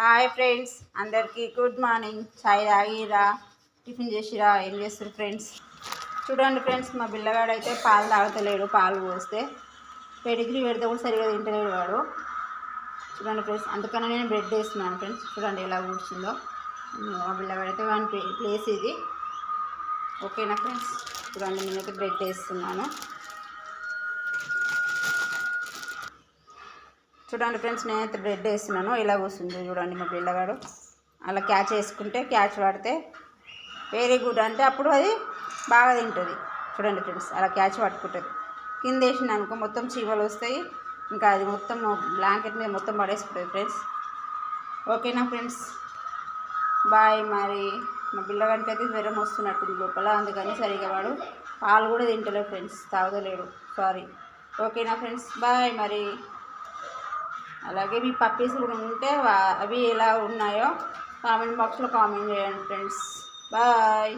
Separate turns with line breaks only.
Hi friends అందరికీ good morning. చాయ్ తాగిరా? టిఫిన్ చేసిరా? ఏం చేస్తారు ఫ్రెండ్స్? చూడండి ఫ్రెండ్స్ మా పిల్లగాడు అయితే పాలు తాగుతలేడు పాలు పోస్తే. పెడిగ్రీ పెడితే కూడా సరిగా తింటలేడు వాడు. చూడండి ఫ్రెండ్స్ అందుకని నేను బ్రెడ్ వేస్తున్నాను ఫ్రెండ్స్. చూడండి ఎలా కూర్చుందో. మా పిల్లగాడు అయితే వన్ ప్లేస్ ఇది. ఓకేనా ఫ్రెండ్స్? చూడండి నేనైతే బ్రెడ్ వేస్తున్నాను. చూడండి ఫ్రెండ్స్ నేనైతే బ్రెడ్ వేస్తున్నాను. ఇలా కూర్చుంది చూడండి మా పిల్లగాడు. అలా క్యాచ్ వేసుకుంటే క్యాచ్ పడితే వెరీ గుడ్ అంటే అప్పుడు అది బాగా తింటుంది. చూడండి ఫ్రెండ్స్ అలా క్యాచ్ పట్టుకుంటుంది. కింద వేసిన అనుకో మొత్తం చీమలు వస్తాయి. ఇంకా అది మొత్తం బ్లాంకెట్ మీద మొత్తం పడేసుకుంటుంది ఫ్రెండ్స్. ఓకేనా ఫ్రెండ్స్? బాయ్ మరి. మా పిల్లగాడికి అయితే జ్వరం వస్తున్నట్టుంది లోపల. అందుకని సరిగా వాడు పాలు కూడా తింటలేడు ఫ్రెండ్స్ తాగదలేడు సారీ ఓకేనా ఫ్రెండ్స్ బాయ్ మరి. అలాగే మీ పప్పీస్ కూడా ఉంటే అవి ఎలా ఉన్నాయో కామెంట్ బాక్స్లో కామెంట్ చేయండి ఫ్రెండ్స్ బాయ్